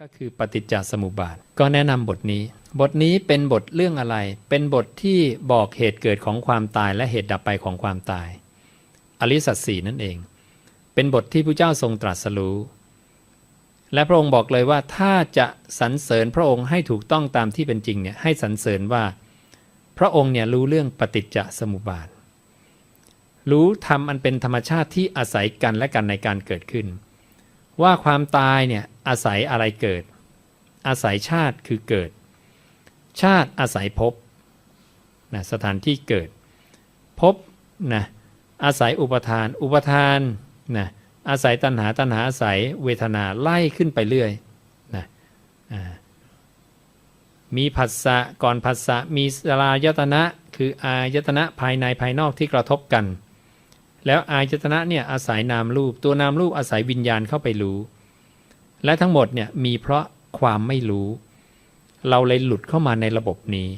ก็คือปฏิจจสมุปบาท ก็แนะนำบทนี้ บทนี้เป็นบทเรื่องอะไร เป็นบทที่บอกเหตุเกิดของความตายและเหตุดับไปของความตาย อริสัตสีนั่นเอง เป็นบทที่พระเจ้าทรงตรัสรู้ และพระองค์บอกเลยว่าถ้าจะสรรเสริญพระองค์ให้ถูกต้องตามที่เป็นจริงเนี่ยให้สรรเสริญว่า พระองค์เนี่ยรู้เรื่องปฏิจจสมุปบาท รู้ธรรมอันเป็นธรรมชาติที่อาศัยกันและกันในการเกิดขึ้น ว่าความตายเนี่ย อาศัยอะไรเกิด อาศัยชาติคือเกิด ชาติอาศัยภพนะสถานที่เกิดภพนะอาศัยอุปทาน อุปทานนะอาศัยตัณหาตัณหาอาศัยเวทนาไล่ขึ้นไปเรื่อยนะมีผัสสะก่อนผัสสะมีสลายตนะคืออายตนะภายในภายนอกที่กระทบกัน แล้วอายตนะเนี่ยอาศัยนามรูปตัวนามรูปอาศัยวิญญาณเข้าไปรู้ และทั้งหมดเนี่ยมีเพราะความไม่รู้ เราเลยหลุดเข้ามาในระบบนี้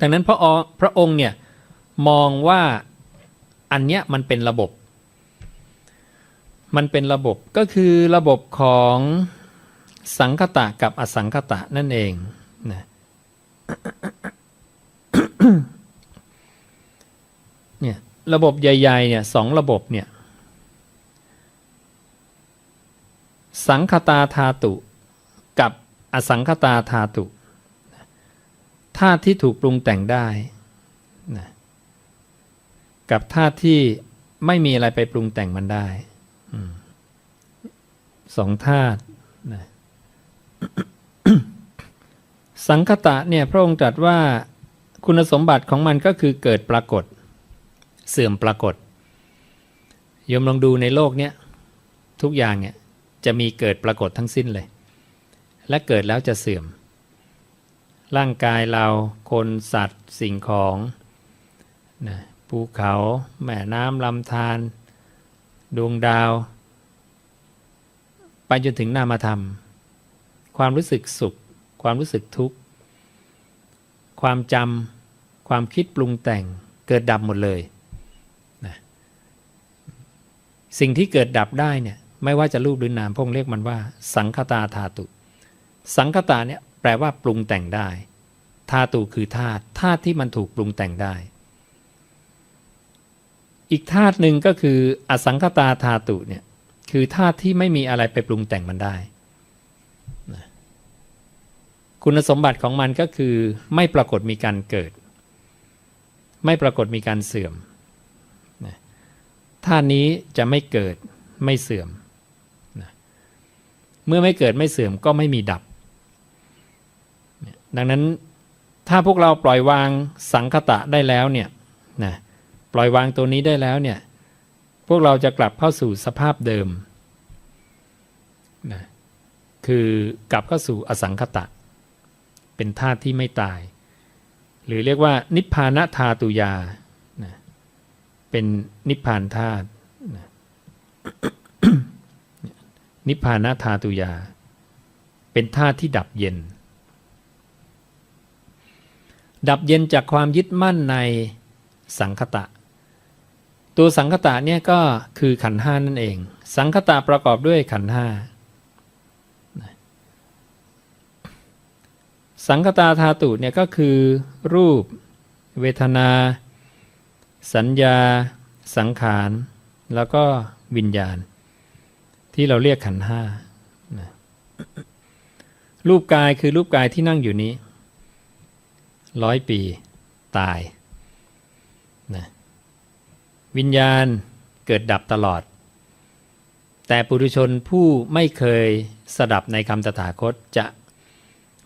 ดังนั้นพระอพระองค์เนี่ยมองว่าอันเนี้ยมันเป็นระบบ มันเป็นระบบก็คือระบบของสังคตะกับอสังคตะนั่นเองนะเนี่ยระบบใหญ่ๆเนี่ยสองระบบเนี่ย สังคตาธาตุกับอสังคตาธาตุธาตุที่ถูกปรุงแต่งได้นะกับธาตุที่ไม่มีอะไรไปปรุงแต่งมันได้อสองธาตุนะสังคตะเนี่ยพระองค์ตรัสว่าคุณสมบัติของมันก็คือเกิดปรากฏ เสื่อมปรากฏยมลองดูในโลกเนี้ยทุกอย่างเนี่ย จะมีเกิดปรากฏทั้งสิ้นเลย และเกิดแล้วจะเสื่อม ร่างกายเราคนสัตว์สิ่งของนะภูเขาแม่น้ำลำธารดวงดาว ไปจนถึงนามธรรม ความรู้สึกสุข ความรู้สึกทุกข์ ความจำความคิดปรุงแต่งเกิดดับหมดเลยนะสิ่งที่เกิดดับได้เนี่ย ไม่ว่าจะรูปหรือนามพงเรียกมันว่า สังคตาธาตุ สังคตาเนี่ยแปลว่าปรุงแต่งได้ธาตุคือธาตุธาตุที่มันถูกปรุงแต่งได้ อีกธาตุหนึ่งก็คือ อสังคตาธาตุเนี่ยคือธาตุที่ไม่มีอะไรไปปรุงแต่งมันได้คุณสมบัติของมันก็คือไม่ปรากฏมีการเกิด ไม่ปรากฏมีการเสื่อมธาตุนี้จะไม่เกิดไม่เสื่อม เมื่อไม่เกิดไม่เสื่อมก็ไม่มีดับ ดังนั้นถ้าพวกเราปล่อยวางสังคตะได้แล้วเนี่ยนะปล่อยวางตัวนี้ได้แล้วเนี่ยพวกเราจะกลับเข้าสู่สภาพเดิมนะคือกลับเข้าสู่อสังคตะ เป็นธาตุที่ไม่ตาย หรือเรียกว่านิพพานธาตุยานะเป็นนิพพานธาตุนะ นิพพานธาตุยา เป็นธาตุที่ดับเย็น ดับเย็นจากความยึดมั่นในสังคตะ ตัวสังคตะเนี่ยก็คือขันธ์ห้านั่นเอง สังคตะประกอบด้วยขันธ์ห้าสังคตาธาตุเนี่ยก็คือ รูป เวทนา สัญญา สังขาร แล้วก็วิญญาณ ที่เราเรียกขันห้ารูปกายคือรูปกายที่นั่งอยู่นี้ร้อยปีตายนะวิญญาณเกิดดับตลอด แต่ปุถุชนผู้ไม่เคยสดับในคำตถาคตจะ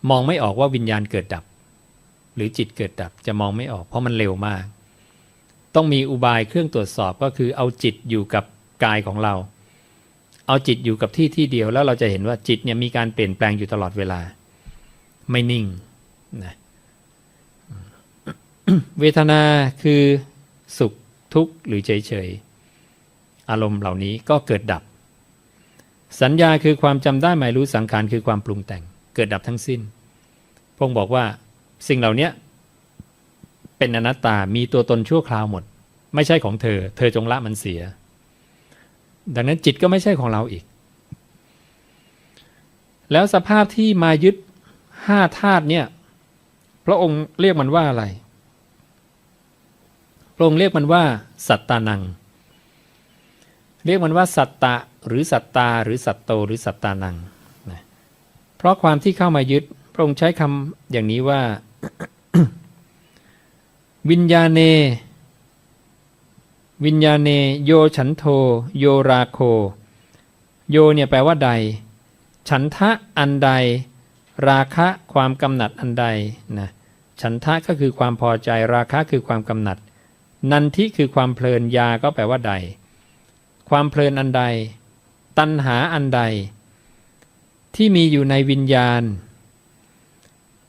มองไม่ออกว่าวิญญาณเกิดดับ หรือจิตเกิดดับจะมองไม่ออกเพราะมันเร็วมาก ต้องมีอุบายเครื่องตรวจสอบก็คือเอาจิตอยู่กับกายของเรา เอาจิตอยู่กับที่ที่เดียวแล้วเราจะเห็นว่าจิตเนี่ยมีการเปลี่ยนแปลงอยู่ตลอดเวลา ไม่นิ่งนะเวทนาคือสุขทุกข์หรือเฉยเฉยๆอารมณ์เหล่านี้ก็เกิดดับ สัญญาคือความจำได้หมายรู้สังขารคือความปรุงแต่ง เกิดดับทั้งสิ้น พงบอกว่าสิ่งเหล่านี้เป็นอนัตตามีตัวตนชั่วคราวหมด ไม่ใช่ของเธอ เธอจงละมันเสีย ดังนั้นจิตก็ไม่ใช่ของเราอีก แล้วสภาพที่มายึดห้าธาตุเนี่ย พระองค์เรียกมันว่าอะไร พระองค์เรียกมันว่า สัตตานัง เรียกมันว่า สัตตะหรือสัตตาหรือสัตโตหรือสัตตานังนะเพราะความที่เข้ามายึด พระองค์ใช้คำอย่างนี้ว่า วิญญาเน วิญญาเนโยฉันโท โยราโค โยเนี่ยแปลว่าใด ฉันทะอันใด ราคะความกำหนัดอันใดนะฉันทะก็คือความพอใจราคะคือความกำหนัด นันทิคือความเพลินยาก็แปลว่าใด ความเพลินอันใด ตัณหาอันใด ที่มีอยู่ในวิญญาณ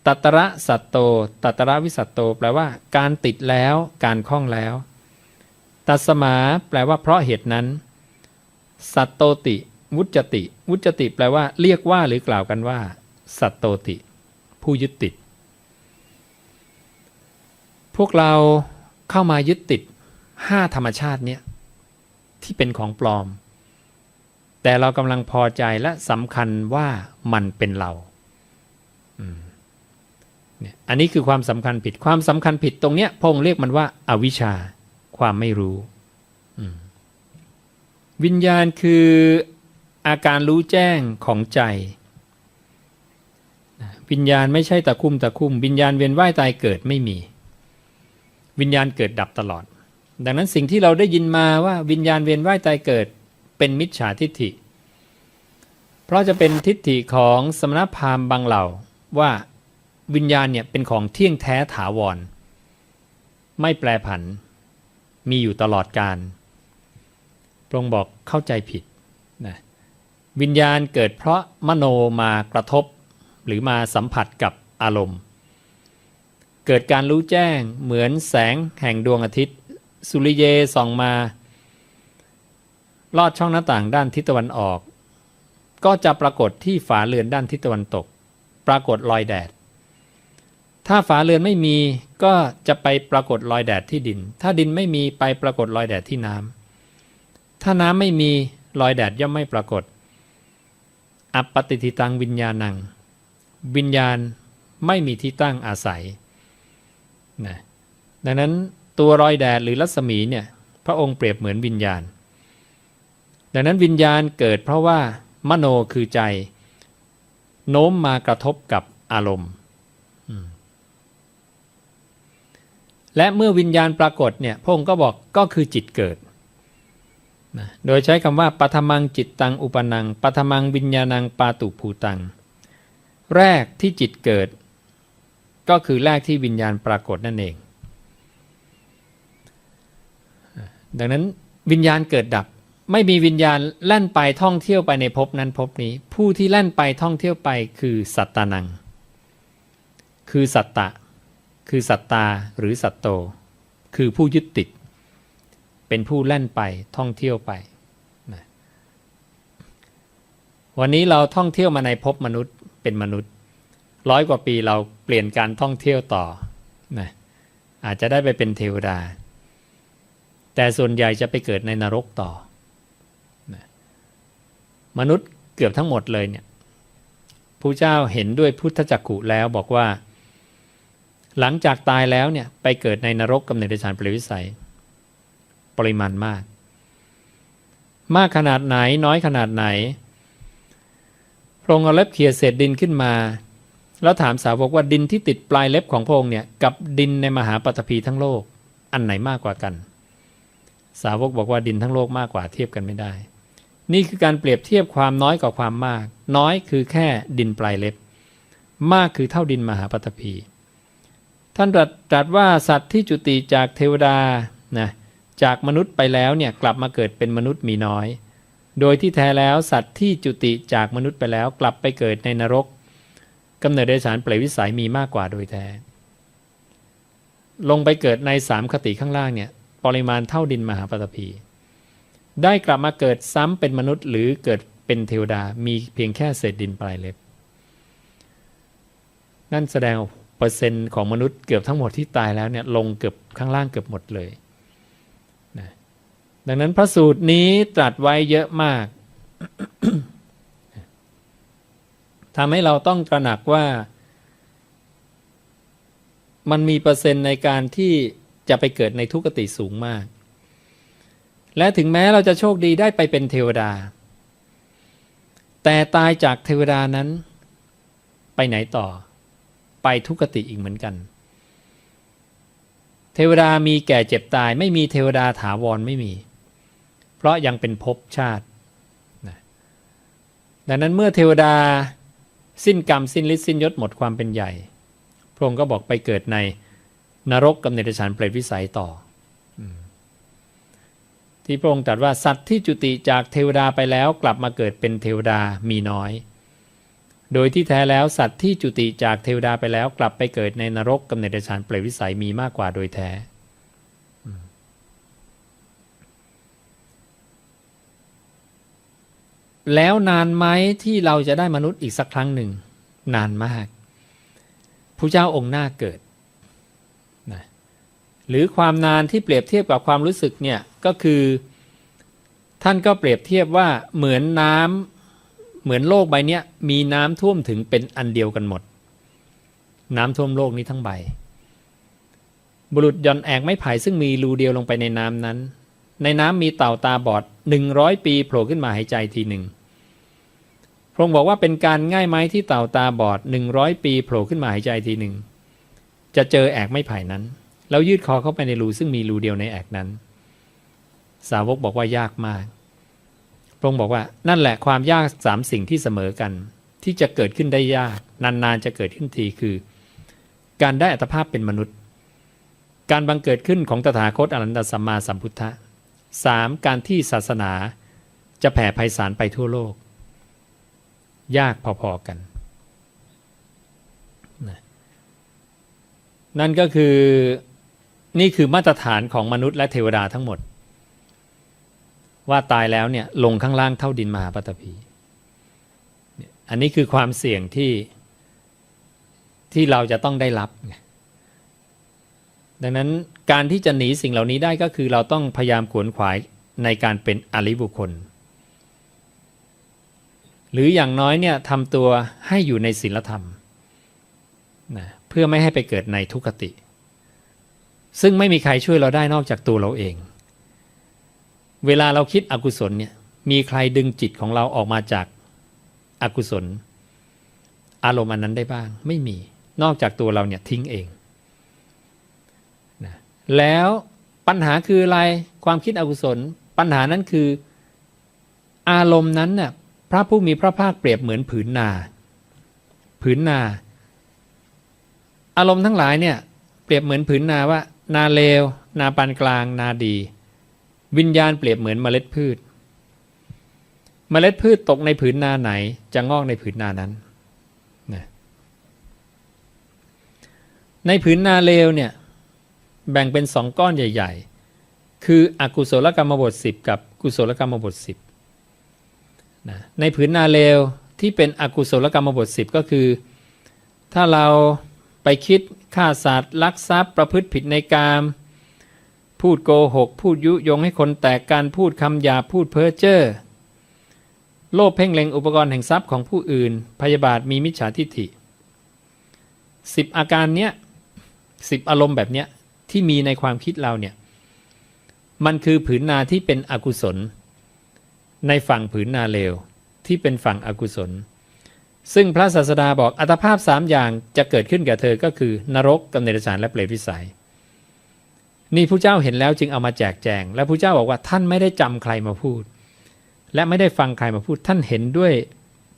ตัตระสัตโตตัตระวิสัตโต แปลว่า การติดแล้ว การคล้องแล้ว ตัสมาแปลว่าเพราะเหตุนั้น สัตโตติ วุจติ วุจติ แปลว่า เรียกว่าหรือกล่าวกันว่า สัตโตติ ผู้ยึดติด พวกเราเข้ามายึดติดห้าธรรมชาติเนี่ยที่เป็นของปลอม แต่เรากำลังพอใจและสำคัญว่ามันเป็นเราอันนี้คือความสำคัญผิดความสำคัญผิดตรงเนี้ยพงเรียกมันว่าอาวิชชา ความไม่รู้อืมวิญญาณคืออาการรู้แจ้งของใจนะวิญญาณไม่ใช่ตะคุ่มตะคุ่ม วิญญาณเวียนว่ายตายเกิดไม่มี วิญญาณเกิดดับตลอด ดังนั้นสิ่งที่เราได้ยินมาว่าวิญญาณเวียนว่ายตายเกิดเป็นมิจฉาทิฏฐิ เพราะจะเป็นทิฏฐิของสมณพราหมณ์บางเหล่าว่าวิญญาณเนี่ยเป็นของเที่ยงแท้ถาวร ไม่แปรผัน มีอยู่ตลอดการพระองค์บอกเข้าใจผิดนะวิญญาณเกิดเพราะมโนมากระทบ หรือมาสัมผัสกับอารมณ์ เกิดการรู้แจ้งเหมือนแสงแห่งดวงอาทิตย์ สุริเยส่องมา ลอดช่องหน้าต่างด้านทิศตะวันออก ก็จะปรากฏที่ฝาเรือนด้านทิศตะวันตก ปรากฏรอยแดด ถ้าฝาเรือนไม่มีก็จะไปปรากฏรอยแดดที่ดิน ถ้าดินไม่มีไปปรากฏรอยแดดที่น้ำถ้าน้ำไม่มีรอยแดดย่อมไม่ปรากฏ อัปปติทิตังวิญญาณัง วิญญาณไม่มีที่ตั้งอาศัยนะดังนั้นตัวรอยแดดหรือรัศมีเนี่ยพระองค์เปรียบเหมือนวิญญาณ ดังนั้นวิญญาณเกิดเพราะว่ามโนคือใจ โน้มมากระทบกับอารมณ์อืม และเมื่อวิญญาณปรากฏเนี่ย พระองค์ก็บอกก็คือจิตเกิดนะโดยใช้คำว่าปัทมังจิตตังอุปนังปัทมังวิญญาณังปาตุภูตัง แรกที่จิตเกิด ก็คือแรกที่วิญญาณปรากฏนั่นเอง ดังนั้นวิญญาณเกิดดับ ไม่มีวิญญาณแล่นไปท่องเที่ยวไปในภพนั้นภพนี้ ผู้ที่แล่นไปท่องเที่ยวไปคือสัตตานัง คือสัตตะ คือสัตตาหรือสัตโต คือผู้ยึดติด เป็นผู้แล่นไปท่องเที่ยวไปนะวันนี้เราท่องเที่ยวมาในภพมนุษย์เป็นมนุษย์ ร้อยกว่าปีเราเปลี่ยนการท่องเที่ยวต่อนะอาจจะได้ไปเป็นเทวดา แต่ส่วนใหญ่จะไปเกิดในนรกต่อนะมนุษย์เกือบทั้งหมดเลยเนี่ยผู้เจ้าเห็นด้วยพุทธจักขุแล้วบอกว่า หลังจากตายแล้วเนี่ยไปเกิดในนรกกำเนิดเดชานเปรตวิสัย ปริมาณมาก มากขนาดไหนน้อยขนาดไหนพระองค์เอาเล็บเขี่ยเศษดินขึ้นมา แล้วถามสาวกว่าดินที่ติดปลายเล็บของพระองค์เนี่ยกับดินในมหาปฐพีทั้งโลก อันไหนมากกว่ากัน สาวกบอกว่าดินทั้งโลกมากกว่าเทียบกันไม่ได้ นี่คือการเปรียบเทียบความน้อยกับความมาก น้อยคือแค่ดินปลายเล็บ มากคือเท่าดินมหาปฐพี ท่านตรัสว่าสัตว์ที่จุติจากเทวดานะจากมนุษย์ไปแล้วเนี่ยกลับมาเกิดเป็นมนุษย์มีน้อย โดยที่แท้แล้วสัตว์ที่จุติจากมนุษย์ไปแล้วกลับไปเกิดในนรกกำเนิดเดชานเปรตวิสัยมีมากกว่าโดยแท้ ลงไปเกิดในสามคติข้างล่างเนี่ยปริมาณเท่าดินมหาปฐพี ได้กลับมาเกิดซ้ำเป็นมนุษย์หรือเกิดเป็นเทวดามีเพียงแค่เศษดินปลายเล็บ นั่นแสดง เปอร์เซ็นต์ของมนุษย์เกือบทั้งหมดที่ตายแล้วเนี่ยลงเกือบข้างล่างเกือบหมดเลยนะดังนั้นพระสูตรนี้ตรัสไว้เยอะมากทำให้เราต้องตระหนักว่า มันมีเปอร์เซ็นต์ในการที่จะไปเกิดในทุกขติสูงมาก และถึงแม้เราจะโชคดีได้ไปเป็นเทวดา แต่ตายจากเทวดานั้น ไปไหนต่อ ไปทุกติอีกเหมือนกัน เทวดามีแก่เจ็บตาย ไม่มีเทวดาถาวรไม่มี เพราะยังเป็นภพชาติดังนั้นเมื่อเทวดาสิ้นกรรมสิ้นฤทธิ์สิ้นยศหมดความเป็นใหญ่ พระองค์ก็บอกไปเกิดในนรกกับเนรชานเปรตวิสัยต่อ ที่พระองค์ตรัสว่าสัตว์ที่จุติจากเทวดาไปแล้วกลับมาเกิดเป็นเทวดามีน้อย โดยที่แท้แล้วสัตว์ที่จุติจากเทวดาไปแล้วกลับไปเกิดในนรกกับเนรชานเปรตวิสัยมีมากกว่าโดยแท้ แล้วนานไหมที่เราจะได้มนุษย์อีกสักครั้งหนึ่ง นานมากผู้เจ้าองค์หน้าเกิดนะหรือความนานที่เปรียบเทียบกับความรู้สึกเนี่ยก็คือ ท่านก็เปรียบเทียบว่าเหมือนน้ำ เหมือนโลกใบนี้มีน้ำท่วมถึงเป็นอันเดียวกันหมด น้ำท่วมโลกนี้ทั้งใบ บุรุษย่อนแอกไม้ไผ่ซึ่งมีรูเดียวลงไปในน้ำนั้น ในน้ำมีเต่าตาบอดหนึ่งร้อยปีโผล่ขึ้นมาหายใจทีหนึ่งพระองค์บอกว่าเป็นการง่ายไหมที่เต่าตาบอดหนึ่งร้อยปีโผล่ขึ้นมาหายใจทีหนึ่งจะเจอแอกไม้ไผ่นั้น แล้วยืดคอเข้าไปในรูซึ่งมีรูเดียวในแอกนั้น สาวกบอกว่ายากมาก พระองค์บอกว่านั่นแหละความยากสามสิ่งที่เสมอกัน ที่จะเกิดขึ้นได้ยาก นานๆจะเกิดขึ้นทีคือ การได้อัตภาพเป็นมนุษย์ การบังเกิดขึ้นของตถาคตอรันตสัมมาสัมพุทธะสามการที่ศาสนาจะแผ่ไพศาลไปทั่วโลก ยากพอๆกันนะนั่นก็คือนี่คือมาตรฐานของมนุษย์และเทวดาทั้งหมด ว่าตายแล้วเนี่ยลงข้างล่างเท่าดินมหาปฐพีอันนี้คือความเสี่ยงที่ที่เราจะต้องได้รับดังนั้นการที่จะหนีสิ่งเหล่านี้ได้ก็คือเราต้องพยายามขวนขวายในการเป็นอริบุคคล หรืออย่างน้อยเนี่ยทำตัวให้อยู่ในศีลธรรมนะเพื่อไม่ให้ไปเกิดในทุกขติ ซึ่งไม่มีใครช่วยเราได้นอกจากตัวเราเอง เวลาเราคิดอกุศลเนี่ยมีใครดึงจิตของเราออกมาจากอากุศล อารมณ์อันนั้นได้บ้าง ไม่มีนอกจากตัวเราเนี่ยทิ้งเองนะแล้วปัญหาคืออะไรความคิดอกุศล ปัญหานั้นคืออารมณ์นั้นน่ะพระผู้มีพระภาคเปรียบเหมือนผืนนา ผืนนา อารมณ์ทั้งหลายเนี่ยเปรียบเหมือนผืนนาว่า นาเลว นาปานกลาง นาดี วิญญาณเปรียบเหมือนเมล็ดพืช เมล็ดพืชตกในผืนนาไหน จะงอกในผืนนานั้นนะในผืนนาเลวเนี่ยแบ่งเป็นสองก้อนใหญ่ ๆ คืออกุศลกรรมบท 10 กับกุศลกรรมบท 10นะในผืนนาเลวที่เป็นอกุศลกรรมบท 10 ก็คือ ถ้าเราไปคิดฆ่าสัตว์ลักทรัพย์ประพฤติผิดในกาม พูดโกหก พูดยุยงให้คนแตกการพูดคำหยาพูดเพ้อเจ้อโลภเพ่งเล็งอุปกรณ์แห่งทรัพย์ของผู้อื่น พยาบาทมีมิจฉาทิฏฐิสิบอาการเนี้ยสิบอารมณ์แบบเนี้ยที่มีในความคิดเราเนี่ยมันคือผืนนาที่เป็นอกุศล ในฝั่งผืนนาเลวที่เป็นฝั่งอกุศล ซึ่งพระศาสดาบอกอัตภาพสามอย่างจะเกิดขึ้นแก่เธอก็คือนรกกำเนิดสารและเปรตวิสัย นี่ผู้เจ้าเห็นแล้วจึงเอามาแจกแจง และผู้เจ้าบอกว่าท่านไม่ได้จำใครมาพูด และไม่ได้ฟังใครมาพูด ท่านเห็นด้วย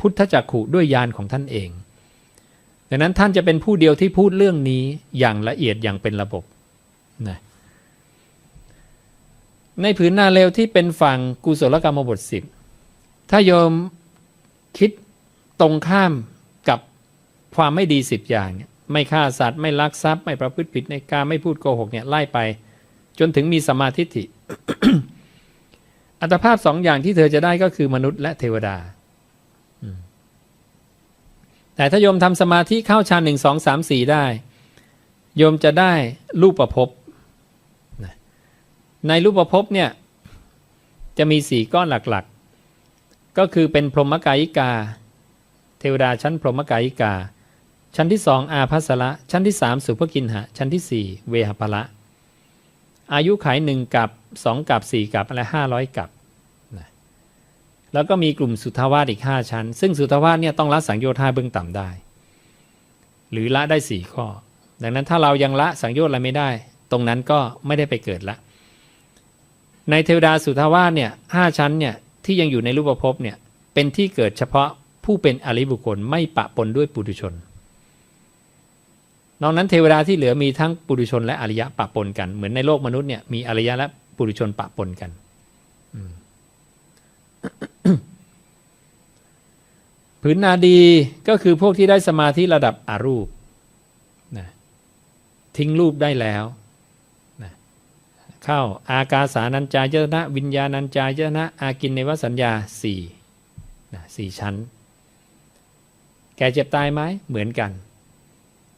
พุทธจักขุด้วยญาณของท่านเอง ดังนั้นท่านจะเป็นผู้เดียวที่พูดเรื่องนี้อย่างละเอียดอย่างเป็นระบบนะในผืนนาเร็วที่เป็นฝั่งกุศลกรรมบทสิบถ้าโยมคิดตรงข้ามกับความไม่ดีสิบอย่างเนี่ย ไม่ฆ่าสัตว์ไม่ลักทรัพย์ ไม่ประพฤติผิดในการไม่พูดโกหกเนี่ยไล่ไป จนถึงมีสมาธิิอัตภาพสองอย่างที่เธอจะได้ก็คือมนุษย์และเทวดา แต่ถ้าโยมทำสมาธิเข้าฌานหนึ่งสองสามสี่ได้ โยมจะได้รูปประพบ ในรูปประพบเนี่ย จะมีสี่ก้อนหลักๆ ก็คือเป็นพรหมกายิกา เทวดาชั้นพรหมกายิกา ชั้นที่สองอาภัสละชั้นที่สามสุภกินหะ ชั้นที่สี่เวหภละ อายุขายหนึ่งกับสองกับสี่กับและห้าร้อยกับนะแล้วก็มีกลุ่มสุทธาวาสอีกห้าชั้น ซึ่งสุทธาวาสเนี่ยต้องละสังโยชน์ห้าเบื้องต่ำได้ หรือละได้สี่ข้อ ดังนั้นถ้าเรายังละสังโยชน์อะไรไม่ได้ ตรงนั้นก็ไม่ได้ไปเกิดละ ในเทวดาสุทธาวาสเนี่ยห้าชั้นเนี่ยที่ยังอยู่ในรูปภพเนี่ยเป็นที่เกิดเฉพาะผู้เป็นอริบุคคลไม่ปะปนด้วยปุถุชน นอกนั้นเทวดาที่เหลือมีทั้งปุถุชนและอริยะปะปนกัน เหมือนในโลกมนุษย์เนี่ยมีอริยะและปุถุชนปะปนกันอืมผืนนาดีก็คือพวกที่ได้สมาธิระดับอารูปนะทิ้งรูปได้แล้วนะเข้าอากาสานัญจายตนะวิญญาณัญจายตนะ อากินในวสัญญาสี่นะสี่ชั้น แก่เจ็บตายไหมเหมือนกัน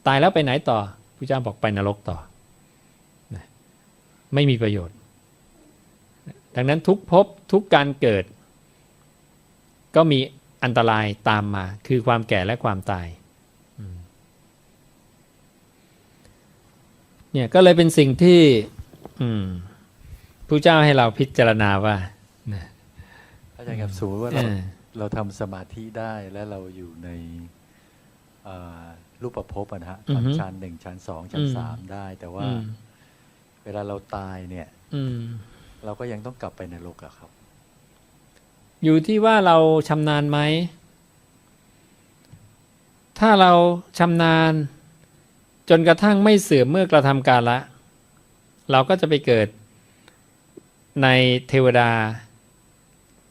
ตายแล้วไปไหนต่อพระเจ้าบอกไปนรกต่อนะไม่มีประโยชน์ ดังนั้นทุกภพทุกการเกิด ก็มีอันตรายตามมา คือความแก่และความตายอืมเนี่ยก็เลยเป็นสิ่งที่อืมพระเจ้าให้เราพิจารณาว่านะอาจารย์ครับสมมติว่าเอเราอเราทำสมาธิได้และเราอยู่ใน เอ่อรูปภพอะนะฮะอือฮึชั้นหนึ่งชั้นสองชั้นอืม สามได้ แต่ว่าอืมเวลาเราตายเนี่ย อืม เราก็ยังต้องกลับไปในโลกอะครับ อยู่ที่ว่าเราชำนาญไหม ถ้าเราชำนาญ จนกระทั่งไม่เสื่อมเมื่อกระทำการละ เราก็จะไปเกิดในเทวดา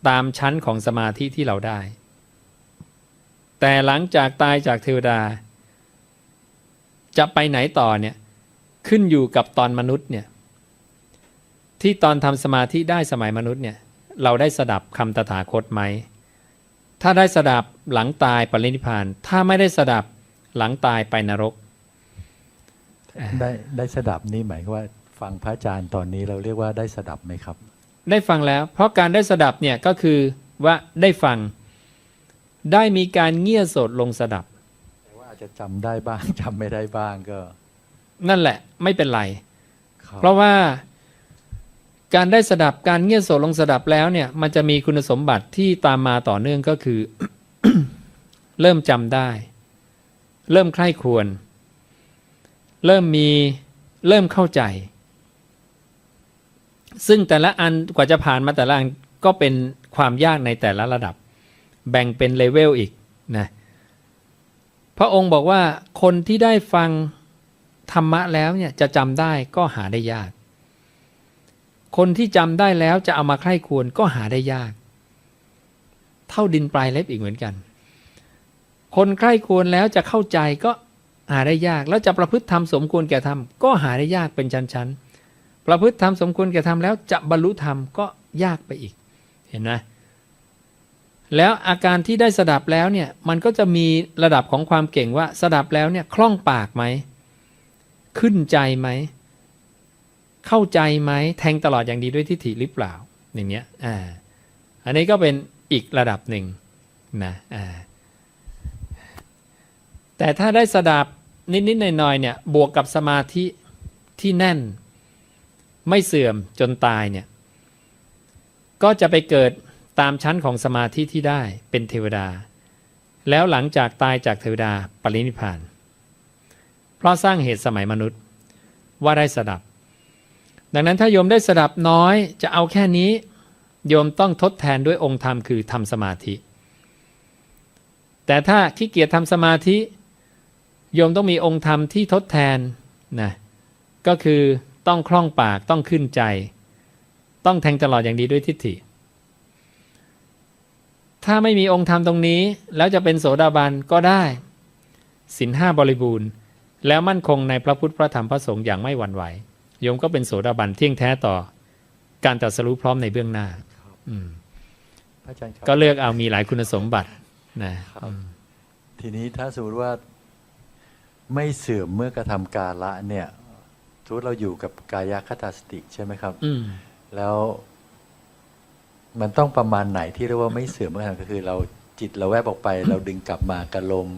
ตามชั้นของสมาธิที่เราได้ แต่หลังจากตายจากเทวดา จะไปไหนต่อเนี่ยขึ้นอยู่กับตอนมนุษย์เนี่ยที่ตอนทำสมาธิได้สมัยมนุษย์เนี่ยเราได้สดับคำตถาคตไหม ถ้าได้สดับหลังตายปรินิพพาน ถ้าไม่ได้สดับหลังตายไปนรก ได้ได้สดับนี่หมายความว่าฟังพระอาจารย์ตอนนี้เราเรียกว่าได้สดับไหมครับ ได้ฟังแล้ว เพราะการได้สดับเนี่ยก็คือว่าได้ฟัง ได้มีการเงี่ยโสดลงสดับแต่ว่าอา จจะจำได้บ้างจำไม่ได้บ้างก็ นั่นแหละ ไม่เป็นไรครับเพราะว่าการได้สดับการเงี่ยโสดลงสดับแล้วเนี่ย มันจะมีคุณสมบัติที่ตามมาต่อเนื่องก็คือ เริ่มจำได้ เริ่มใคร่ครวญเริ่มมีเริ่มเข้าใจ ซึ่งแต่ละอันกว่าจะผ่านมาแต่ละอันก็เป็นความยากในแต่ละระดับ แบ่งเป็นเลเวลอีกนะ พระองค์บอกว่าคนที่ได้ฟังธรรมะแล้วเนี่ยจะจำได้ก็หาได้ยาก คนที่จำได้แล้วจะเอามาใคร่ควรก็หาได้ยาก เท่าดินปลายเล็บอีกเหมือนกัน คนใคร่ควรแล้วจะเข้าใจก็หาได้ยาก แล้วจะประพฤติธรรมสมควรแก่ธรรมก็หาได้ยากเป็นชั้นๆประพฤติธรรมสมควรแก่ธรรมแล้วจะบรรลุธรรมก็ยากไปอีก เห็นไหม แล้วอาการที่ได้สดับแล้วเนี่ยมันก็จะมีระดับของความเก่งว่าสดับแล้วเนี่ยคล่องปากไหม ขึ้นใจไหม เข้าใจไหมแทงตลอดอย่างดีด้วยทิฏฐิหรือเปล่าอย่างเนี้ยอ่าอันนี้ก็เป็นอีกระดับหนึ่งนะอ่าแต่ถ้าได้สดับนิดๆหน่อยๆเนี่ยบวกกับสมาธิที่แน่น ไม่เสื่อมจนตายเนี่ยก็จะไปเกิด ตามชั้นของสมาธิที่ได้เป็นเทวดา แล้วหลังจากตายจากเทวดาปรินิพาน เพราะสร้างเหตุสมัยมนุษย์ว่าได้สดับ ดังนั้นถ้าโยมได้สดับน้อยจะเอาแค่นี้ โยมต้องทดแทนด้วยองค์ธรรมคือทำสมาธิ แต่ถ้าขี้เกียจทำสมาธิ โยมต้องมีองค์ธรรมที่ทดแทนนะก็คือต้องคล่องปากต้องขึ้นใจ ต้องแทงตลอดอย่างดีด้วยทิฏฐิ ถ้าไม่มีองค์ธรรมตรงนี้ แล้วจะเป็นโสดาบันก็ได้สินห้าบริบูรณ์ แล้วมั่นคงในพระพุทธพระธรรมพระสงฆ์อย่างไม่หวั่นไหวโยมก็เป็นโสดาบันเที่ยงแท้ต่อ การตรัสรู้พร้อมในเบื้องหน้าอืมพระอาจารย์ครับก็เลือกเอามีหลายคุณสมบัตินะครับทีนี้ถ้าสมมติว่าไม่เสื่อมเมื่อกระทำการละเนี่ยสมมติเราอยู่กับกายคตาสติใช่ไหมครับอืมแล้ว มันต้องประมาณไหนที่เรียกว่าไม่เสื่อมเมื่อกระทำก็คือ เราจิตเราแวบออกไป เราดึงกลับมากระลม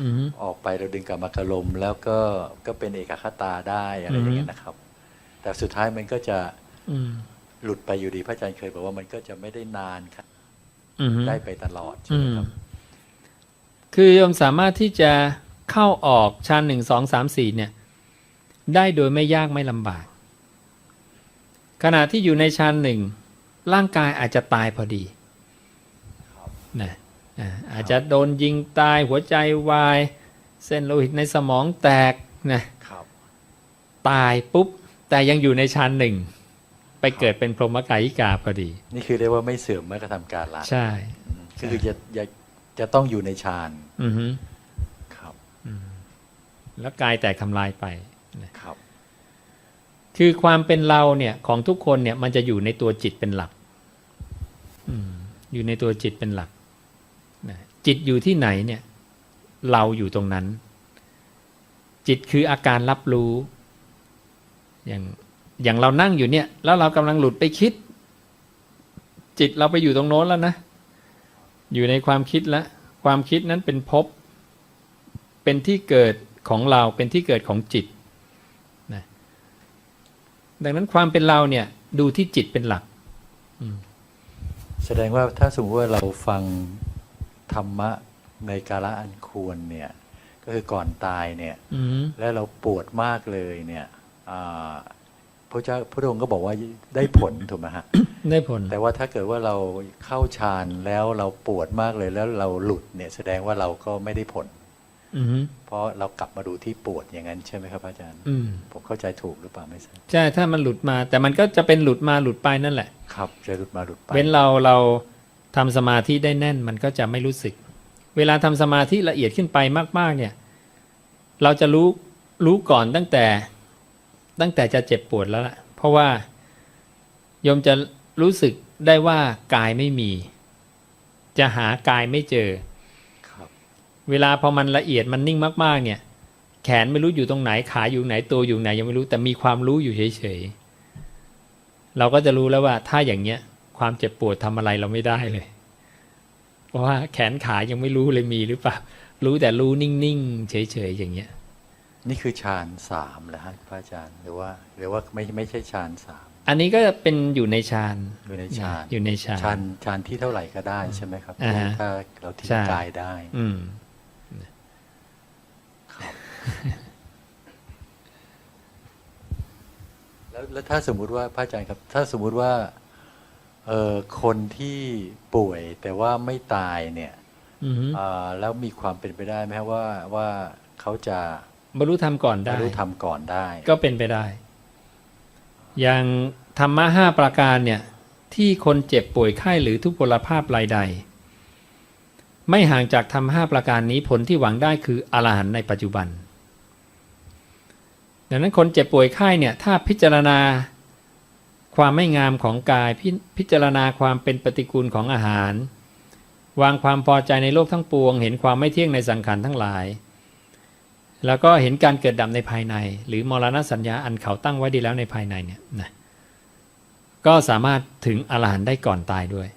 อือฮึออกไปเราดึงกลับมากระลม แล้วก็ก็เป็นเอกคตาได้อะไรอย่างเงี้ยนะครับ แต่สุดท้ายมันก็จะอืมหลุดไปอยู่ดีพระอาจารย์เคยบอกว่ามันก็จะไม่ได้นานครับอือฮึได้ไปตลอดใช่อืไหมมครับ คือโยมสามารถที่จะเข้าออกชั้นหนึ่งสองสามสี่เนี่ย ได้โดยไม่ยากไม่ลำบาก ขณะที่อยู่ในชั้นหนึ่ง ร่างกายอาจจะตายพอดีนะอ่าอาจจะโดนยิงตายหัวใจวาย เส้นโลหิตในสมองแตกนะครับตายปุ๊บ แต่ยังอยู่ในชั้นหนึ่ง ไปเกิดเป็นพรหมกายิกาพอดี นี่คือเรียกว่าไม่เสื่อมเมื่อกระทำการละใช่อืมคือจะจะจะต้องอยู่ในฌานอือฮึครับแล้วกายแตกทำลายไปครับ คือความเป็นเราเนี่ยของทุกคนเนี่ยมันจะอยู่ในตัวจิตเป็นหลัก อยู่ในตัวจิตเป็นหลักนะจิตอยู่ที่ไหนเนี่ย เราอยู่ตรงนั้น จิตคืออาการรับรู้ อย่างอย่างเรานั่งอยู่เนี่ย แล้วเรากำลังหลุดไปคิด จิตเราไปอยู่ตรงโน้นแล้วนะ อยู่ในความคิดแล้วความคิดนั้นเป็นภพเป็นที่เกิดของเราเป็นที่เกิดของจิตดังนั้นความเป็นเราเนี่ย ดูที่จิตเป็นหลัก แสดงว่าถ้าสมมติว่าเราฟังธรรมะในกาละอันควรเนี่ย ก็คือก่อนตายเนี่ย อืมแล้วเราปวดมากเลยเนี่ยอ่าพระเจ้าพระองค์ก็บอกว่าได้ผลถูกไหมฮะ ได้ผล แต่ว่าถ้าเกิดว่าเราเข้าฌานแล้วเราปวดมากเลยแล้วเราหลุดเนี่ยแสดงว่าเราก็ไม่ได้ผล อืมเพราะเรากลับมาดูที่ปวดอย่างนั้นใช่ไหมครับอาจารย์อืมผมเข้าใจถูกหรือเปล่าไม่ทราบใช่ถ้ามันหลุดมา แต่มันก็จะเป็นหลุดมาหลุดไปนั่นแหละ ครับจะหลุดมาหลุดไปเว้นเราเราทำสมาธิได้แน่นมันก็จะไม่รู้สึก เวลาทำสมาธิละเอียดขึ้นไปมาก ๆ เนี่ย เราจะรู้รู้ก่อนตั้งแต่ตั้งแต่จะเจ็บปวดแล้วล่ะ เพราะว่าโยมจะรู้สึกได้ว่ากายไม่มี จะหากายไม่เจอครับ เวลาพอมันละเอียดมันนิ่งมากๆ เนี่ย แขนไม่รู้อยู่ตรงไหนขาอยู่ไหนตัวอยู่ไหนยังไม่รู้แต่มีความรู้อยู่เฉยๆเราก็จะรู้แล้วว่าถ้าอย่างเงี้ยความเจ็บปวดทำอะไรเราไม่ได้เลย เพราะว่าแขนขายังไม่รู้เลยมีหรือเปล่ารู้แต่รู้นิ่งๆเฉยๆอย่างเงี้ย นี่คือฌานสามเหรอฮะพระอาจารย์หรือว่าหรือว่าไม่ไม่ใช่ฌานสามอันนี้ก็เป็นอยู่ในฌานอยู่ในฌานอยู่ในฌานฌานฌานที่เท่าไหร่ก็ได้ใช่ไหมครับอ่าฮะถ้าเราทิ้ใช่งกายได้ อืม แล้วแล้วถ้าสมมุติว่าพระอาจารย์ครับ ถ้าสมมุติว่าเอ่อคนที่ป่วยแต่ว่าไม่ตายเนี่ยอือฮึอ่าแล้วมีความเป็นไปได้ไหมครับว่าว่าเขาจะบรรลุธรรมก่อนบรได้รลุธรรมก่อนได้ ก็เป็นไปได้ อย่างธรรมะห้าประการเนี่ย ที่คนเจ็บป่วยไข้หรือทุพพลภาพรายใด ไม่ห่างจากธรรมห้าประการนี้ผลที่หวังได้คืออรหันต์ในปัจจุบัน ดังนั้นคนเจ็บป่วยไข้เนี่ยถ้าพิจารณาความไม่งามของกายพพิจารณาความเป็นปฏิกูลของอาหาร วางความพอใจในโลกทั้งปวง เห็นความไม่เที่ยงในสังขารทั้งหลาย แล้วก็เห็นการเกิดดับในภายใน หรือมรณสัญญาอันเขาตั้งไว้ดีแล้วในภายในเนี่ยนะก็สามารถถึงอรหันต์ได้ก่อนตายด้วย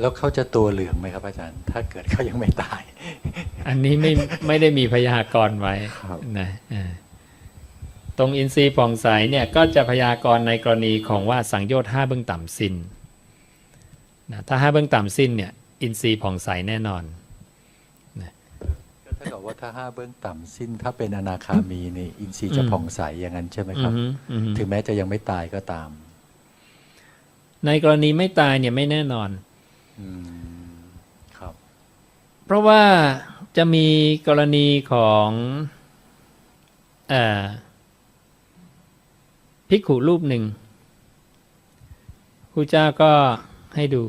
แล้วเขาจะตัวเหลืองไหมครับอาจารย์ ถ้าเกิดเขายังไม่ตาย อันนี้ไม่ไม่ได้มีพยากรณ์ไว้ครับนะอ่าตรงอินทรีย์ผ่องใสเนี่ยก็จะพยากรณ์ในกรณีของว่าสังโยชน์ห้าเบื้องต่ำสิ้นนะถ้าห้าเบื้องต่ำสิ้นเนี่ยอินทรีย์ผ่องใสแน่นอนก็เท่ากับว่าถ้าห้าเบื้องต่ำสิ้นถ้าเป็นอนาคามีนี่อินทรีย์จะอืมผ่องใสอย่างนั้นใช่ไหมคอืรับอฮึอือฮึถึงแม้จะยังไม่ตายก็ตาม ในกรณีไม่ตายเนี่ยไม่แน่นอนอืม ครับ เพราะว่าจะมีกรณีของอภิกขุรูปหนึ่งครูเจ้าก็ให้ดู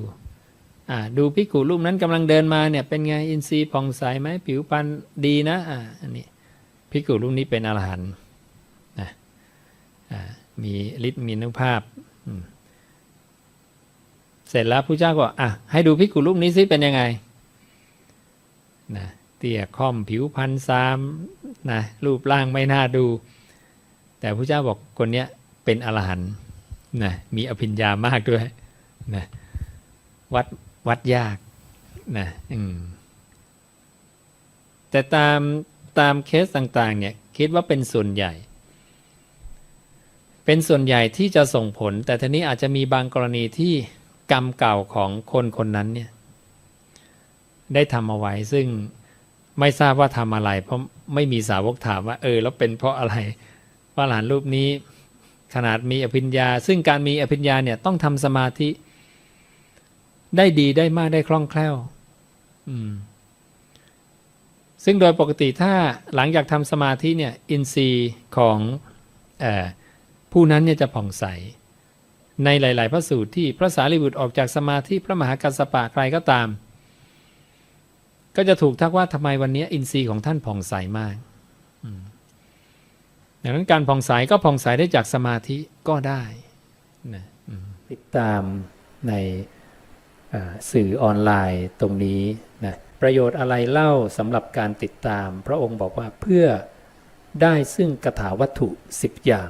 ดูภิกขุรูปนั้นกำลังเดินมาเนี่ย เป็นไงอินทรีย์ผ่องใสไหมผิวพรรณดีนะอ่าอันนี้ภิกขุรูปนี้เป็นอรหันต์นะมีฤทธิ์มีนุภาพ เสร็จแล้วพระเจ้าก็อะให้ดูภิกุรูปนี้ซิเป็นยังไงนะเตี้ยค่อมผิวพันซามนะรูปร่างไม่น่าดู แต่พระเจ้าบอกคนเนี้ยเป็นอรหันต์นะมีอภิญญามากด้วยนะวัดวัดยากนะอืมแต่ตามตามเคสต่างๆเนี่ยคิดว่าเป็นส่วนใหญ่ เป็นส่วนใหญ่ที่จะส่งผล แต่ทีนี้อาจจะมีบางกรณีที่ กรรมเก่าของคนคนนั้นเนี่ยได้ทำเอาไว้ซึ่งไม่ทราบว่าทำอะไร เพราะไม่มีสาวกถามว่า เออ แล้วเป็นเพราะอะไรว่าหลานรูปนี้ ขนาดมีอภิญญา ซึ่งการมีอภิญญาเนี่ยต้องทำสมาธิ ได้ดีได้มากได้คล่องแคล่วซึ่งโดยปกติถ้าหลังจากทำสมาธิเนี่ย อินทรีย์ของออผู้นั้นเนี่ยจะผ่องใส ในหลาย ๆ พระสูตรที่พระสารีบุตรออกจากสมาธิพระมหากัสสปะใครก็ตาม ก็จะถูกทักว่าทำไมวันนี้อินทรีย์ของท่านผ่องใสมากดังนั้นการผ่องใสก็ผ่องใสได้จากสมาธิก็ได้นะติดตามในสื่อออนไลน์ตรงนี้นะประโยชน์อะไรเล่าสำหรับการติดตาม พระองค์บอกว่าเพื่อได้ซึ่งกถาวัตถุ 10 อย่าง